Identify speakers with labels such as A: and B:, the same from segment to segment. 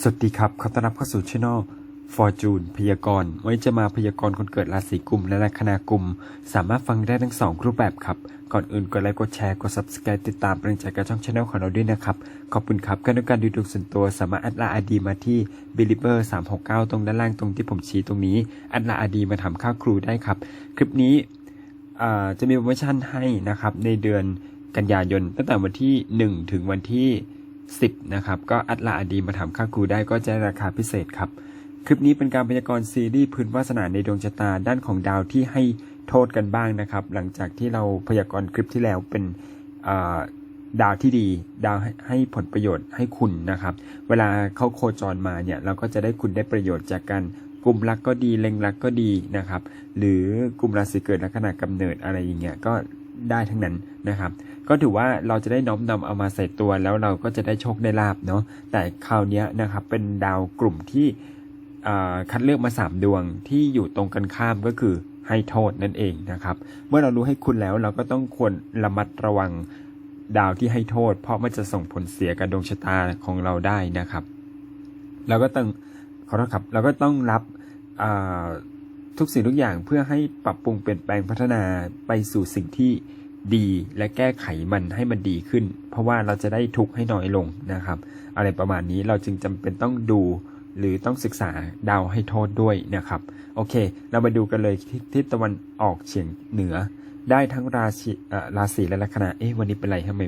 A: สวัสดีครับ ขอต้อนรับเข้าสู่ช่องฟอร์จูนพยากรณ์วันนี้จะมาพยากรณ์คนเกิดราศีกุมและลัคนากุม สามารถฟังได้ทั้งสองรูปแบบครับ ก่อนอื่นกดไลค์กดแชร์กด subscribe ติดตามเป็นใจกับช่องช anel ของเราด้วยนะครับ ขอบคุณครับการดูการดูดวงส่วนตัวสามารถอัดลาอาดีมาที่ believer 369 ตรงด้านล่างตรงที่ผมชี้ตรงนี้ อัดลาอาดีมาทำค่าครูได้ครับ คลิปนี้จะมีโปรโมชั่นให้นะครับในเดือนกันยายนตั้งแต่วันที่ 1 ถึงวันที่ 10 นะครับ ก็อัดลาอดีมาถามค่าครูได้ก็จะราคาพิเศษครับ คลิปนี้เป็นการพยากรณ์ซีรีส์พื้นวาสนาในดวงชะตาด้านของดาวที่ให้โทษกันบ้างนะครับ หลังจากที่เราพยากรณ์คลิปที่แล้วเป็นดาวที่ดี ดาวให้ให้ผลประโยชน์ให้คุณนะครับ เวลาเขาโคจรมาเนี่ยเราก็จะได้คุณได้ประโยชน์จากการกลุ่มรักก็ดีเล็งรักก็ดีนะครับ หรือกลุ่มราศีเกิดลัคนากำเนิดอะไรอย่างเงี้ยก็ได้ทั้งนั้นนะครับ ก็ถือว่าเราจะได้น้อมนำเอามาใส่ตัวแล้วเราก็จะได้โชคได้ลาบเนาะแต่คราวนี้นะครับเป็นดาวกลุ่มที่คัดเลือกมา 3 ดวงที่อยู่ตรงกันข้ามก็คือให้โทษนั่นเองนะครับ เมื่อเรารู้ให้คุณแล้วเราก็ต้องควรระมัดระวังดาวที่ให้โทษ เพราะมันจะส่งผลเสียกับดวงชะตาของเราได้นะครับเราก็ต้องขอโทษครับเราก็ต้องรับทุกสิ่งทุกอย่างเพื่อให้ปรับปรุงเปลี่ยนแปลงพัฒนาไปสู่สิ่งที่ ดีและแก้ไขมันให้มันดีขึ้น เพราะว่าเราจะได้ทุกข์ให้น้อยลงนะครับ อะไรประมาณนี้เราจึงจำเป็นต้องดู หรือต้องศึกษาดาวให้โทษด้วยนะครับ โอเค เรามาดูกันเลยทิศตะวันออกเฉียงเหนือ ได้ทั้งราศีราศีและลัคนาเอ๊ะวันนี้เป็นไรทำไม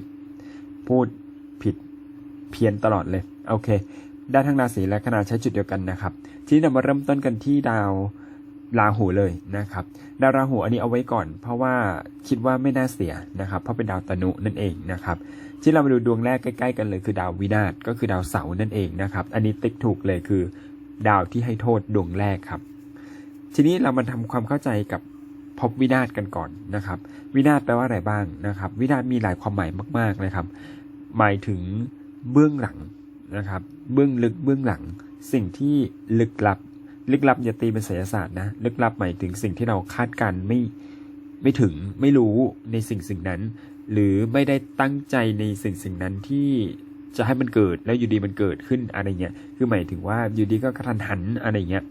A: พูดผิดเพี้ยนตลอดเลย โอเค ได้ทั้งราศีและขนาใช้จุดเดียวกันนะครับ ทีนี้เรามาเริ่มต้นกันที่ดาว ราหูเลยนะครับดาวราหูอันนี้เอาไว้ก่อน เพราะว่าคิดว่าไม่น่าเสียนะครับ เพราะเป็นดาวตนุนั่นเองนะครับ ที่เรามาดูดวงแรกใกล้ ๆ กันเลยคือดาววินาศก็คือดาวเสาร์นั่นเองนะครับ อันนี้ติ๊กถูกเลยคือ ดาวที่ให้โทษดวงแรกครับ ทีนี้เรามาทำความเข้าใจกับภพวินาศกันก่อนนะครับ วินาศแปลว่าอะไรบ้างนะครับ วินาศมีหลายความหมายมากๆเลยครับ หมายถึงเบื้องหลังนะครับ เบื้องลึกเบื้องหลัง สิ่งที่ลึกลับ ลึกลับอย่าตีเป็นไสยศาสตร์นะลึกลับหมายถึงสิ่งที่เราคาดการณ์ไม่ไม่ถึงไม่รู้ในสิ่งสิ่งนั้น หรือไม่ได้ตั้งใจในสิ่งสิ่งนั้นที่จะให้มันเกิดแล้วอยู่ดีมันเกิดขึ้นอะไรเงี้ยคือหมายถึงว่าอยู่ดีก็กระทันหันอะไรเงี้ย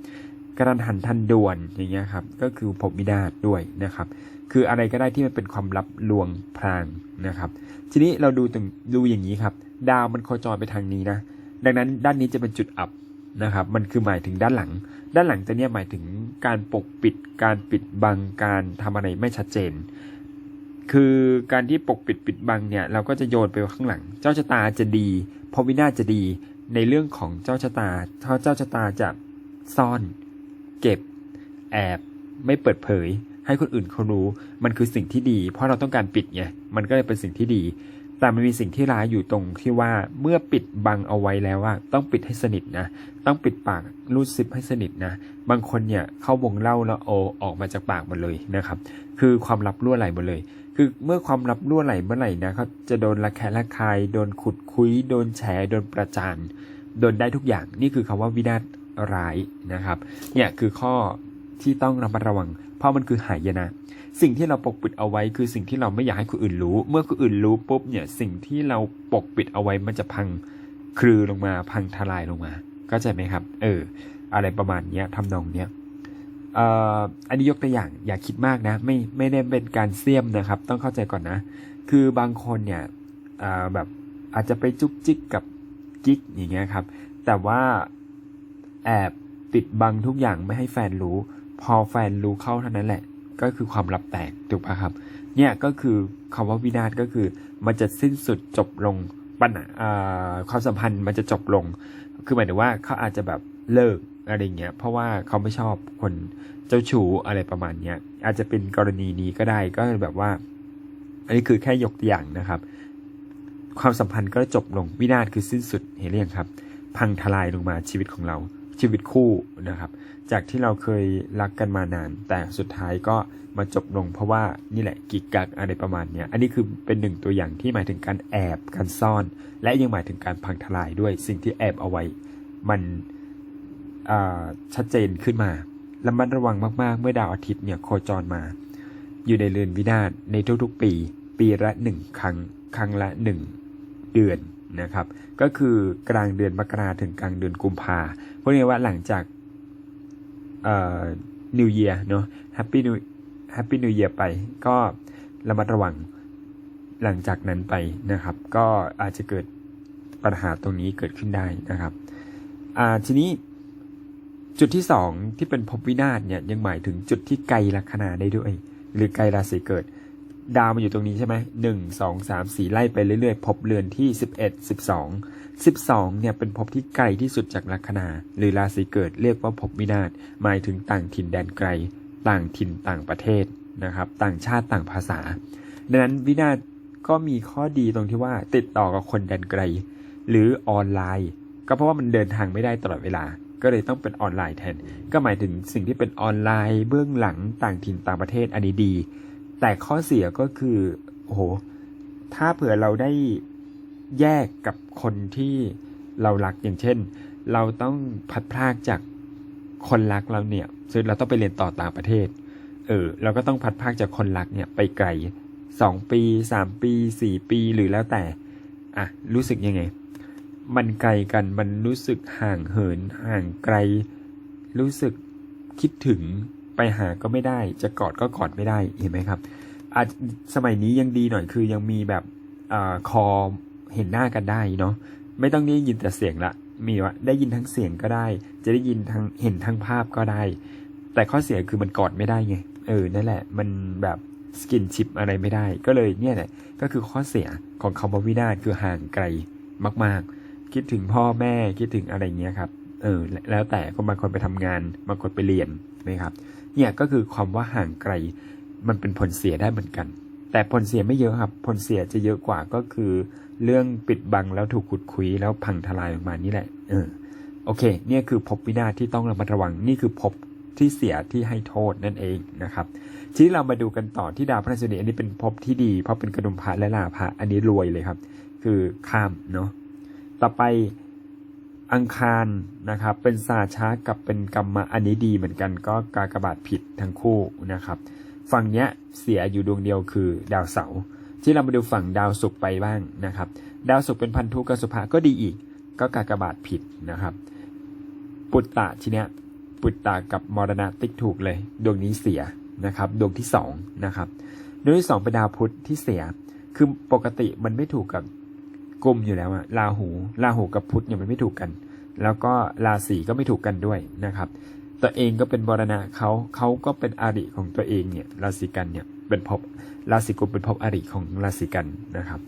A: กระทันหันทันด่วนอย่างเงี้ยครับก็คือภพวินาด้วยนะครับ คืออะไรก็ได้ที่มันเป็นความลับลวงพรางนะครับ ทีนี้เราดูตรงดูอย่างนี้ครับ ดาวมันโคจรไปทางนี้นะดังนั้นด้านนี้จะเป็นจุดอับ นะครับมันคือหมายถึงด้านหลัง ด้านหลังจะเนี่ยหมายถึงการปกปิด การปิดบังการทำอะไรไม่ชัดเจน คือการที่ปกปิดปิดบังเนี่ยเราก็จะโยนไปข้างหลัง เจ้าชะตาจะดีพราวินาจะดีในเรื่องของเจ้าชะตาเพราะเจ้าชะตาจะซ่อน เก็บ แอบ ไม่เปิดเผย ให้คนอื่นเขารู้มันคือสิ่งที่ดี เพราะเราต้องการปิดไงมันก็เลยเป็นสิ่งที่ดี แต่มันมีสิ่งที่ร้ายอยู่ตรงที่ว่าเมื่อปิดบังเอาไว้แล้วว่าต้องปิดให้สนิทนะ ต้องปิดปากรูดซิปให้สนิทนะ บางคนเนี่ยเข้าวงเล่าแล้วโอออกมาจากปากหมดเลยนะครับ คือความลับรั่วไหลหมดเลย คือเมื่อความลับรั่วไหลเมื่อไหร่นะเขาจะโดนระแคะระคาย โดนขุดคุย โดนแฉ โดนประจาน โดนได้ทุกอย่าง นี่คือคำว่าวินาศร้ายนะครับ เนี่ยคือข้อที่ต้องระมัดระวัง เพราะมันคือหายนะ สิ่งที่เราปกปิดเอาไว้คือสิ่งที่เราไม่อยากให้คนอื่นรู้ เมื่อคนอื่นรู้ปุ๊บเนี่ย สิ่งที่เราปกปิดเอาไว้มันจะพังคลือลงมา พังทลายลงมา เข้าใจไหมครับ เออ อะไรประมาณเนี้ยทำนองเนี้ยเอ่ออันนี้ยกตัวอย่างอย่าคิดมากนะ ไม่ไม่ได้เป็นการเสี่ยมนะครับ ต้องเข้าใจก่อนนะ คือบางคนเนี่ยอ่าแบบอาจจะไปจุกจิกกับกิ๊กอย่างเงี้ยครับ แต่ว่าแอบปิดบังทุกอย่างไม่ให้แฟนรู้ พอแฟนรู้เข้าเท่านั้นแหละ ก็คือความลับแตกถูกปะครับ เนี่ยก็คือคำว่าวินาศก็คือ มันจะสิ้นสุดจบลงปัญหาความสัมพันธ์มันจะจบลง คือหมายถึงว่าเขาอาจจะแบบเลิกอะไรเงี้ย เพราะว่าเขาไม่ชอบคนเจ้าชู้อะไรประมาณเนี้ย อาจจะเป็นกรณีนี้ก็ได้ก็แบบว่า อันนี้คือแค่ยกตัวอย่างนะครับ ความสัมพันธ์ก็จบลงวินาศคือสิ้นสุดเห็นหรือยังครับ พังทลายลงมาชีวิตของเรา ชีวิตคู่นะครับ จากที่เราเคยรักกันมานาน แต่สุดท้ายก็มาจบลงเพราะว่านี่แหละกิกกักอะไรประมาณเนี้ยอันนี้คือเป็นหนึ่งตัวอย่างที่หมายถึงการแอบการซ่อน และยังหมายถึงการพังทลายด้วยสิ่งที่แอบเอาไว้ มันชัดเจนขึ้นมาระมัดระวังมากๆ เมื่อดาวอาทิตย์เนี่ยโคจรมา อยู่ในเรือนวินาศในทุกๆปี ปีละหนึ่งครั้ง ครั้งละหนึ่งเดือน นะครับ ก็คือกลางเดือนมกราถึงกลางเดือนกุมภาพูดง่ายว่าหลังจากเอ่อ New Year เนอะ Happy New Happy New Year ไปก็ระมัดระวังหลังจากนั้นไปนะครับ ก็อาจจะเกิดปัญหาตรงนี้เกิดขึ้นได้นะครับอ่าทีนี้จุดที่สองที่เป็นภพวินาศเนี่ยยังหมายถึงจุดที่ไกลลัคนาได้ด้วย หรือไกลราศีเกิด ดาวมันอยู่ตรงนี้ใช่ไหมหนึ่งสองสามสี่ไล่ไปเรื่อยๆ พบเรือนที่สิบเอ็ดสิบสองสิบสองเนี่ยเป็นภพที่ไกลที่สุดจากลัคนา หรือราศีเกิดเรียกว่าภพวินาศหมายถึงต่างถิ่นแดนไกล ต่างถิ่นต่างประเทศนะครับ ต่างชาติต่างภาษา ดังนั้นวินาศก็มีข้อดีตรงที่ว่าติดต่อกับคนแดนไกล หรือออนไลน์ ก็เพราะว่ามันเดินทางไม่ได้ตลอดเวลา ก็เลยต้องเป็นออนไลน์แทน ก็หมายถึงสิ่งที่เป็นออนไลน์ เบื้องหลังต่างถิ่นต่างประเทศอันนี้ดี แต่ข้อเสียก็คือโอ้โหถ้าเผื่อเราได้แยกกับคนที่เรารักอย่างเช่น เราต้องพัดพรากจากคนรักเราเนี่ยซึ่งเราต้องไปเรียนต่อต่างประเทศ เออ เราก็ต้องพัดพรากจากคนรักเนี่ยไปไกลสองปีสามปีสี่ปีหรือแล้วแต่ อะ รู้สึกยังไง มันไกลกัน มันรู้สึกห่างเหิน ห่างไกล รู้สึกคิดถึง ไปหาก็ไม่ได้ จะกอดก็กอดไม่ได้เห็นไหมครับอาจสมัยนี้ยังดีหน่อยคือยังมีแบบอคอเห็นหน้ากันได้เนาะไม่ต้องได้ยินแต่เสียงละมีว่าได้ยินทั้งเสียงก็ได้ จะได้ยินทั้งเห็นทั้งภาพก็ได้ แต่ข้อเสียคือมันกอดไม่ได้ไงเออนั่นแหละ มันแบบสกินชิปอะไรไม่ได้ ก็เลยเนี่ยแหละก็คือข้อเสียของคำว่าวินาศคือห่างไกลมาก ๆ คิดถึงพ่อแม่คิดถึงอะไรเงี้ยครับเออแล้วแต่คนบางคนไปทำงานบางคนไปเรียนนะครับ เนี่ยก็คือความว่าห่างไกล มันเป็นผลเสียได้เหมือนกัน แต่ผลเสียไม่เยอะครับ ผลเสียจะเยอะกว่าก็คือ เรื่องปิดบังแล้วถูกขุดคุยแล้วพังทลายออกมานี่แหละ เออ โอเค เนี่ยคือภพวินาศที่ต้องระมัดระวัง นี่คือภพที่เสียที่ให้โทษนั่นเองนะครับ ทีนี้เรามาดูกันต่อที่ดาวพฤหัสบดีอันนี้เป็นภพที่ดี เพราะเป็นกระดุมพระและลาภะอันนี้รวยเลยครับ คือข้ามเนาะ ต่อไป อังคารนะครับ เป็นสาชากับเป็นกรรมะอันนี้ดีเหมือนกันก็กากบาทผิดทั้งคู่นะครับ ฝั่งเนี้ยเสียอยู่ดวงเดียวคือดาวเสาร์ที่เรามาดูฝั่งดาวศุกร์ไปบ้างนะครับ ดาวศุกร์เป็นพันธุกับสุภะก็ดีอีก ก็กากบาทผิดนะครับ ปุตตะทีเนี้ยปุตตะกับมรณะติ๊กถูกเลย ดวงนี้เสียนะครับ ดวงที่สองนะครับดวงที่สองเป็นดาวพุธที่เสีย คือปกติมันไม่ถูกกับ กลุ่มอยู่แล้วอะราหูราหูกับพุธเนี่ยมันไม่ถูกกัน แล้วก็ราศีก็ไม่ถูกกันด้วยนะครับ ตัวเองก็เป็นบรณะเขาเขาก็เป็นอาริของตัวเองเนี่ยราศีกันเนี่ยเป็นภพราศีกุมเป็นภพอาริของราศีกันนะครับ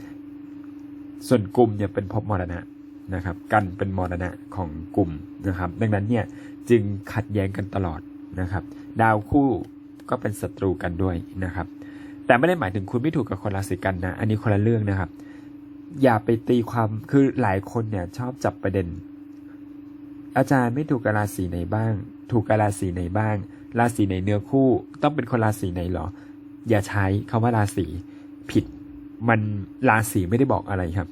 A: ส่วนกลุ่มเนี่ยเป็นภพมรณะนะครับ กันเป็นมรณะของกลุ่มนะครับ ดังนั้นเนี่ยจึงขัดแย้งกันตลอดนะครับ ดาวคู่ก็เป็นศัตรูกันด้วยนะครับ แต่ไม่ได้หมายถึงคุณไม่ถูกกับคนราศีกันนะ อันนี้คนละเรื่องนะครับ อย่าไปตีความคือหลายคนเนี่ยชอบจับประเด็น อาจารย์ไม่ถูกกับราศีไหนบ้าง ถูกกับราศีไหนบ้าง ราศีไหนเนื้อคู่ ต้องเป็นคนราศีไหนเหรอ อย่าใช้คำว่าราศีผิด มันราศีไม่ได้บอกอะไรครับ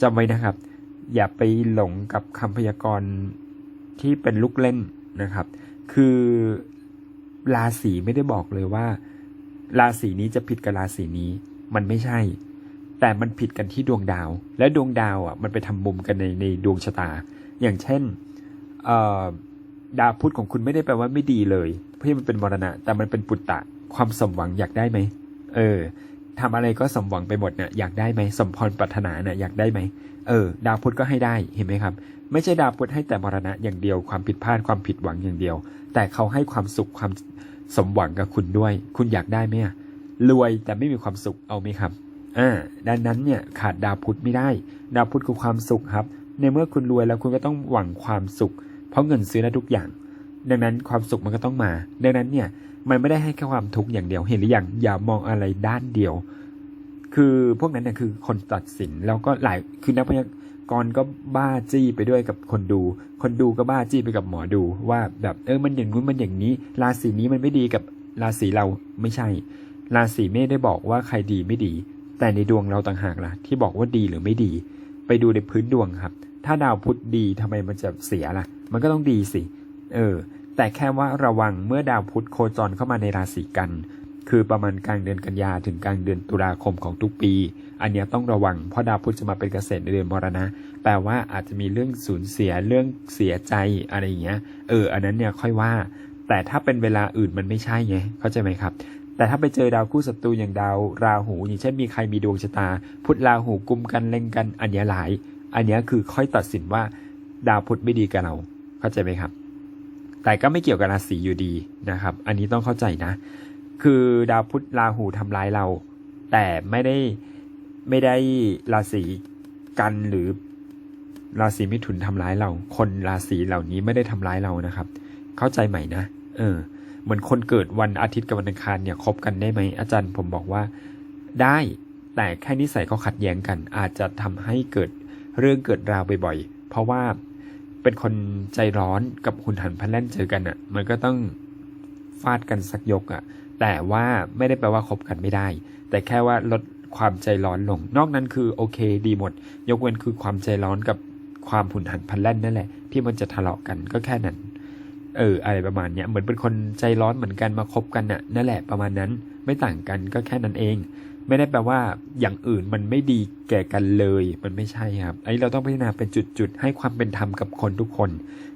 A: จำไว้นะครับ อย่าไปหลงกับคำพยากรณ์ที่เป็นลูกเล่นนะครับ คือราศีไม่ได้บอกเลยว่า ราศีนี้จะผิดกับราศีนี้ มันไม่ใช่ แต่มันผิดกันที่ดวงดาว และดวงดาวอะมันไปทำมุมกันในในดวงชะตา อย่างเช่นดาวพุธของคุณไม่ได้แปลว่าไม่ดีเลย เพราะมันเป็นมรณะ แต่มันเป็นปุตตะความสมหวังอยากได้ไหมเออทำอะไรก็สมหวังไปหมดเนี่ยอยากได้ไหมสมพรปรารถนาเนี่ยอยากได้ไหมเออ ดาวพุธก็ให้ได้เห็นไหมครับ ไม่ใช่ดาวพุธให้แต่มรณะอย่างเดียวความผิดพลาดความผิดหวังอย่างเดียว แต่เขาให้ความสุขความสมหวังกับคุณด้วย คุณอยากได้ไหมรวยแต่ไม่มีความสุขเอาไหมครับ อ่าดังนั้นเนี่ยขาดดาวพุธไม่ได้ ดาวพุธคือความสุขครับ ในเมื่อคุณรวยแล้วคุณก็ต้องหวังความสุข เพราะเงินซื้อได้ทุกอย่าง ดังนั้นความสุขมันก็ต้องมา ดังนั้นเนี่ยมันไม่ได้ให้แค่ความทุกข์อย่างเดียวเห็นหรือยังอย่ามองอะไรด้านเดียว คือพวกนั้นเนี่ยคือคนตัดสินแล้วก็หลายคือนักพยากรณ์ก็บ้าจี้ไปด้วยกับคนดู คนดูก็บ้าจี้ไปกับหมอดู ว่าแบบเออมันอย่างนู้นมันอย่างนี้ ราศีนี้มันไม่ดีกับราศีเราไม่ใช่ ราศีไม่ได้บอกว่าใครดีไม่ดี แต่ในดวงเราต่างหากล่ะ ที่บอกว่าดีหรือไม่ดี ไปดูในพื้นดวงครับ ถ้าดาวพุธดีทำไมมันจะเสียล่ะ มันก็ต้องดีสิ เออ แต่แค่ว่าระวังเมื่อดาวพุธโคจรเข้ามาในราศีกัน คือประมาณกลางเดือนกันยาถึงกลางเดือนตุลาคมของทุกปี อันนี้ต้องระวังเพราะดาวพุธจะมาเป็นเกษตรในเดือนมรณะ แปลว่าอาจจะมีเรื่องสูญเสียเรื่องเสียใจอะไรอย่างเงี้ย เออ อันนั้นเนี่ยค่อยว่าแต่ถ้าเป็นเวลาอื่นมันไม่ใช่ไงเข้าใจไหมครับ แต่ถ้าไปเจอดาวคู่ศัตรูอย่างดาวราหู อย่างเช่นมีใครมีดวงชะตา พุธราหูกุมกันเล็งกันอันเนี้ยหลาย อันเนี้ยคือค่อยตัดสินว่า ดาวพุธไม่ดีกับเรา เข้าใจไหมครับ แต่ก็ไม่เกี่ยวกับราศีอยู่ดีนะครับ อันนี้ต้องเข้าใจนะ คือดาวพุธราหูทำร้ายเรา แต่ไม่ได้ไม่ได้ราศีกันหรือราศีมิถุนทำร้ายเรา คนราศีเหล่านี้ไม่ได้ทำร้ายเรานะครับ เข้าใจใหม่นะ เออ เหมือนคนเกิดวันอาทิตย์กับวันอังคารเนี่ยคบกันได้ไหมอาจารย์ผมบอกว่าได้แต่แค่นิสัยเขาขัดแย้งกัน อาจจะทำให้เกิดเรื่องเกิดราวบ่อยๆ เพราะว่าเป็นคนใจร้อนกับหุนหันพลันแล่นเจอกันอะ่ะ มันก็ต้องฟาดกันสักยกอะ่ะ แต่ว่าไม่ได้แปลว่าคบกันไม่ได้ แต่แค่ว่าลดความใจร้อนลง นอกนั้นคือโอเคดีหมด ยกเว้นคือความใจร้อนกับความหุนหันพลันแล่นนั่นแหละ ที่มันจะทะเลาะกันก็แค่นั้น เอออะไรประมาณเนี้ยเหมือนเป็นคนใจร้อนเหมือนกันมาคบกันน่ะนั่นแหละประมาณนั้นไม่ต่างกันก็แค่นั้นเอง ไม่ได้แปลว่าอย่างอื่นมันไม่ดีแก่กันเลย มันไม่ใช่ครับอันนี้เราต้องพิจารณาเป็นจุดๆ ให้ความเป็นธรรมกับคนทุกคน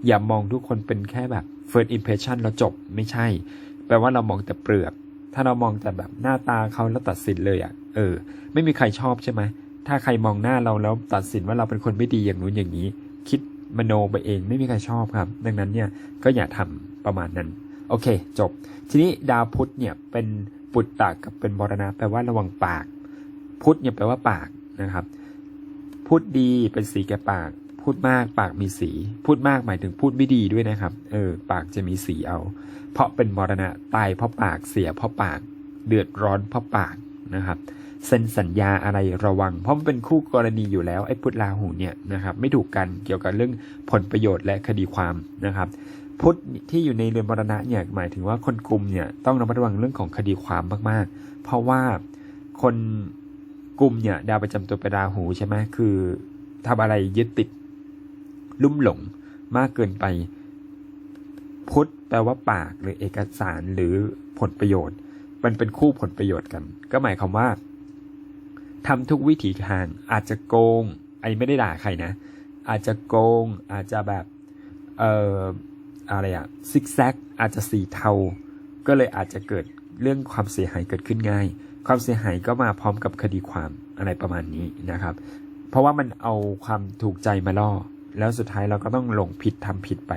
A: อย่ามองทุกคนเป็นแค่แบบ first impression แล้วจบไม่ใช่ แปลว่าเรามองแต่เปลือก ถ้าเรามองแต่แบบหน้าตาเขาแล้วตัดสินเลยอะเออ ไม่มีใครชอบใช่ไหมถ้าใครมองหน้าเราแล้วตัดสินว่าเราเป็นคนไม่ดีอย่างนู้นอย่างนี้ มโนไปเองไม่มีใครชอบครับ ดังนั้นเนี่ยก็อย่าทำประมาณนั้น โอเค จบ ทีนี้ดาวพุธเนี่ยเป็นปุตตะกับเป็นมรณะแปลว่าระวังปาก พุธเนี่ยแปลว่าปากนะครับ พูดดีเป็นสีแก่ปาก พูดมากปากมีสี พูดมากหมายถึงพูดไม่ดีด้วยนะครับ เออ ปากจะมีสีเอา เพราะเป็นมรณะตายเพราะปากเสียเพราะปาก เดือดร้อนเพราะปากนะครับ เซ็นสัญญาอะไรระวัง เพราะมันเป็นคู่กรณีอยู่แล้วไอ้พุทธราหูเนี่ยนะครับไม่ถูกกันเกี่ยวกับเรื่องผลประโยชน์และคดีความนะครับ พุทธที่อยู่ในเรือนมรณะเนี่ยหมายถึงว่าคนกลุ่มเนี่ยต้องระมัดระวังเรื่องของคดีความมากๆ เพราะว่าคนกลุ่มเนี่ยดาวประจำตัวเป็นราหูใช่ไหมคือทำอะไรยึดติดลุ่มหลงมากเกินไป พุทธแปลว่าปากหรือเอกสารหรือผลประโยชน์ มันเป็นคู่ผลประโยชน์กัน ก็หมายความว่า ทำทุกวิถีทางอาจจะโกงไอ้ไม่ได้ด่าใครนะ อาจจะโกง อาจจะแบบเอ่ออะไรอะซิกแซกอาจจะสีเทา ก็เลยอาจจะเกิดเรื่องความเสียหายเกิดขึ้นง่าย ความเสียหายก็มาพร้อมกับคดีความอะไรประมาณนี้นะครับ เพราะว่ามันเอาความถูกใจมาล่อ แล้วสุดท้ายเราก็ต้องหลงผิดทำผิดไป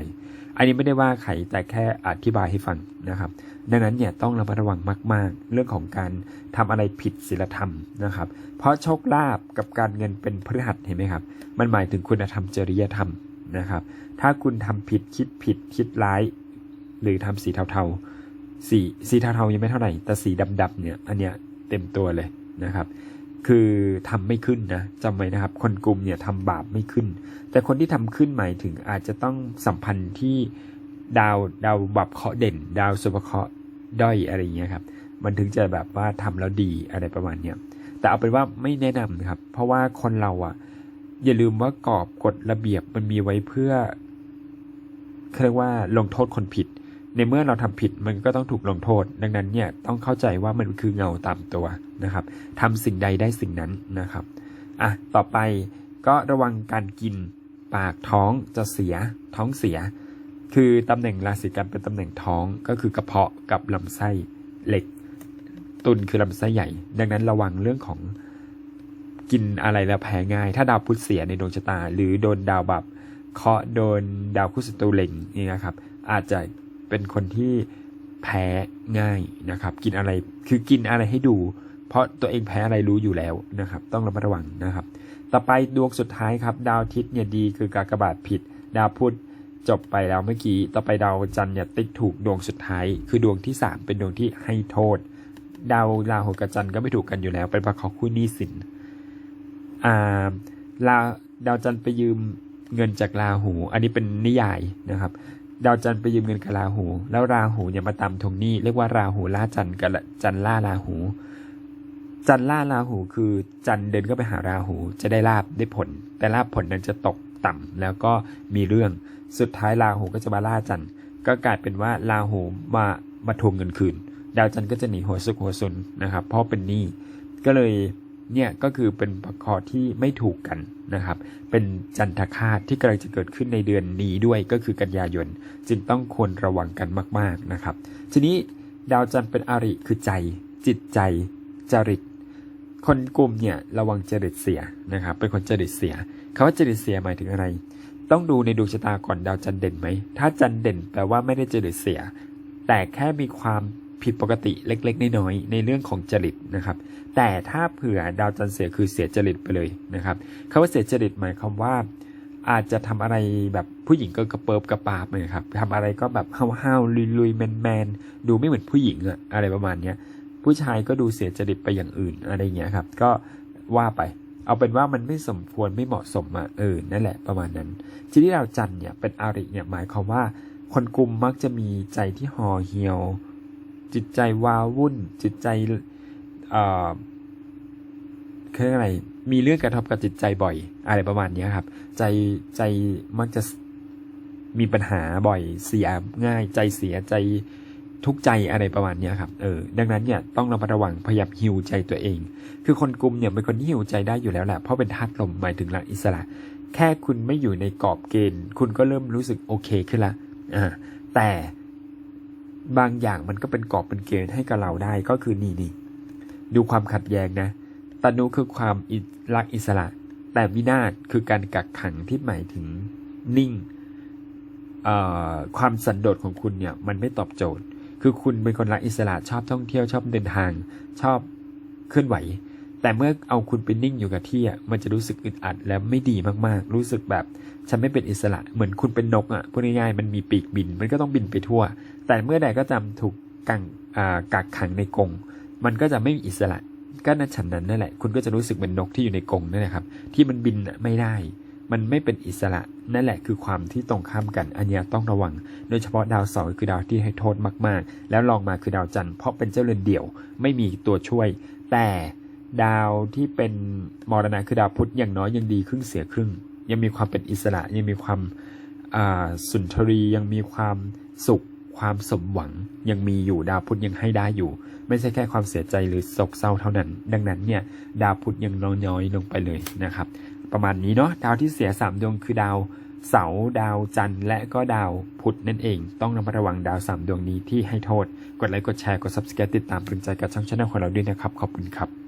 A: อันนี้ไม่ได้ว่าใครแต่แค่อธิบายให้ฟังนะครับ ดังนั้นเนี่ยต้องระมัดระวังมาก ๆ เรื่องของการทำอะไรผิดศีลธรรมนะครับ เพราะโชคลาภกับการเงินเป็นพฤหัสเห็นไหมครับ มันหมายถึงคุณธรรมจริยธรรมนะครับ ถ้าคุณทำผิดคิดผิดคิดร้าย หรือทำสีเทาๆสีสีเทาๆยังไม่เท่าไหร่แต่สีดำๆเนี่ยอันเนี้ยเต็มตัวเลยนะครับ คือทำไม่ขึ้นนะจำไว้นะครับ คนกลุ่มเนี่ยทำบาปไม่ขึ้น แต่คนที่ทำขึ้นหมายถึงอาจจะต้องสัมพันธ์ที่ดาวดาวบับเคาะเด่น ดาวสุภเคาะด้อยอะไรอย่างเงี้ยครับ มันถึงจะแบบว่าทำแล้วดีอะไรประมาณเนี้ยแต่เอาเป็นว่าไม่แนะนำครับ เพราะว่าคนเราอะ อย่าลืมว่ากรอบกฎระเบียบมันมีไว้เพื่อเรียกว่าลงโทษคนผิด ในเมื่อเราทำผิดมันก็ต้องถูกลงโทษ ดังนั้นเนี่ยต้องเข้าใจว่ามันคือเงาตามตัวนะครับทำสิ่งใดได้สิ่งนั้นนะครับอะต่อไปก็ระวังการกินปากท้องจะเสียท้องเสีย คือตำแหน่งราศีกันเป็นตำแหน่งท้องก็คือกระเพาะกับลำไส้เหล็ก ตุนคือลำไส้ใหญ่ ดังนั้นระวังเรื่องของกินอะไรแล้วแพ้ง่าย ถ้าดาวพุธเสียในดวงชะตา หรือโดนดาวแบบเคาะโดนดาวคุสตูเล็งนี่นะครับ อาจจะ เป็นคนที่แพ้ง่ายนะครับ กินอะไรคือกินอะไรให้ดู เพราะตัวเองแพ้อะไรรู้อยู่แล้วนะครับ ต้องระมัดระวังนะครับ ต่อไปดวงสุดท้ายครับ ดาวทิตย์เนี่ยดีคือกากบาทผิด ดาวพุธจบไปแล้วเมื่อกี้ ต่อไปดาวจันทร์เนี่ยติ๊กถูกดวงสุดท้าย คือดวงที่ 3 เป็นดวงที่ให้โทษ ดาวราหูกับจันทร์ก็ไม่ถูกกันอยู่แล้ว เป็นประคราะห์คู่หนี้สินอ่าลาดาวจันทร์ไปยืมเงินจากราหู อันนี้เป็นนิยายนะครับ ดาวจันทร์ไปยืมเงินกับราหู แล้วราหูเนี่ยมาตามทวงหนี้เรียกว่าราหูล่าจันทร์กับจันทร์ล่าราหู จันทร์ล่าราหูคือจันทร์เดินก็ไปหาราหู จะได้ลาบได้ผล แต่ลาบผลนั้นจะตกต่ำแล้วก็มีเรื่องสุดท้ายราหูก็จะมาล่าจันทร์ก็กลายเป็นว่าราหูมามาทวงเงินคืน ดาวจันทร์ก็จะหนีหัวสุกหัวซุนนะครับเพราะเป็นหนี้ก็เลย เนี่ยก็คือเป็นประคอที่ไม่ถูกกันนะครับ เป็นจันทคาตที่กำลังจะเกิดขึ้นในเดือนนี้ด้วยก็คือกันยายน จึงต้องควรระวังกันมาก ๆนะครับ ทีนี้ดาวจันทร์เป็นอริคือใจ จิตใจ จริต คนกลุ่มเนี่ยระวังจริตเสียนะครับ เป็นคนจริตเสียคำว่าจริตเสียหมายถึงอะไร ต้องดูในดวงชะตาก่อนดาวจันทร์เด่นไหม ถ้าจันทร์เด่นแปลว่าไม่ได้จริตเสีย แต่แค่มีความ ผิดปกติเล็กๆน้อยๆในเรื่องของจริตนะครับ แต่ถ้าเผื่อดาวจันทร์เสียคือเสียจริตไปเลยนะครับคำว่าเสียจริตหมายความว่า อาจจะทำอะไรแบบผู้หญิงก็กระเปิบกระปาบเลยครับทำอะไรก็แบบห้าวๆลุยๆแมนๆดูไม่เหมือนผู้หญิงอะอะไรประมาณเนี้ยผู้ชายก็ดูเสียจริตไปอย่างอื่นอะไรเงี้ยครับ ก็ว่าไปเอาเป็นว่ามันไม่สมควรไม่เหมาะสมอะเออนั่นแหละประมาณนั้นทีนี้ดาวจันทร์เนี่ยเป็นอาริเนี่ยหมายความว่า คนกลุ่มมักจะมีใจที่ห่อเหี่ยว จิตใจวาวุ่น จิตใจเอ่อคืออะไรมีเรื่องกระทบกับจิตใจบ่อย อะไรประมาณนี้ครับ ใจใจมักจะมีปัญหาบ่อยเสียง่าย ใจเสียใจทุกใจอะไรประมาณนี้ครับเออดังนั้นเนี่ยต้องระมัดระวังพยายามฮิวใจตัวเอง คือคนกลุ่มเนี่ยเป็นคนที่ฮิวใจได้อยู่แล้วแหละเพราะเป็นธาตุลมหมายถึงหลักอิสระ แค่คุณไม่อยู่ในกรอบเกณฑ์ คุณก็เริ่มรู้สึกโอเคขึ้นละอ่าแต่ บางอย่างมันก็เป็นกรอบเป็นเกณฑ์ให้กับเราได้ก็คือนี่นี่ดูความขัดแย้งนะตนุคือความรักอิสระ แต่วินาศคือการกักขังที่หมายถึงนิ่งความสันโดษของคุณเนี่ยมันไม่ตอบโจทย์ คือคุณเป็นคนรักอิสระชอบท่องเที่ยวชอบเดินทาง ชอบเคลื่อนไหว แต่เมื่อเอาคุณไปนิ่งอยู่กับที่อะมันจะรู้สึกอึดอัดและไม่ดีมากๆ รู้สึกแบบฉันไม่เป็นอิสระเหมือนคุณเป็นนกอะพูดง่ายๆมันมีปีกบิน มันก็ต้องบินไปทั่ว แต่เมื่อใดก็จำถูกกังอ่ากักขังในกรงมันก็จะไม่มีอิสระก็นั่นฉันนั้นนั่นแหละ คุณก็จะรู้สึกเหมือนนกที่อยู่ในกรงนั่นแหละครับ ที่มันบินไม่ได้ มันไม่เป็นอิสระนั่นแหละคือความที่ตรงข้ามกันอันนี้ต้องระวัง โดยเฉพาะดาวเสาร์คือดาวที่ให้โทษมากๆ แล้วลองมาคือดาวจันทร์เพราะเป็นเจ้าเรือนเดี่ยว ไม่มีตัวช่วย แต่ ดาวที่เป็นมรณะคือดาวพุธอย่างน้อยยังดีครึ่งเสียครึ่ง ยังมีความเป็นอิสระยังมีความสุนทรียังมีความสุข ความสมหวัง ยังมีอยู่ดาวพุธยังให้ได้อยู่ ไม่ใช่แค่ความเสียใจหรือโศกเศร้าเท่านั้น ดังนั้นเนี่ยดาวพุธยังน้อยน้อยลงไปเลยนะครับ ประมาณนี้เนาะดาวที่เสียสามดวงคือดาวเสาดาวจันทร์และก็ดาวพุธนั่นเอง ต้องระมัดระวังดาวสามดวงนี้ที่ให้โทษ กดไลค์กดแชร์กด subscribe ติดตามปรึงใจกับช่องชาแนลของเราด้วยนะครับ ขอบคุณครับ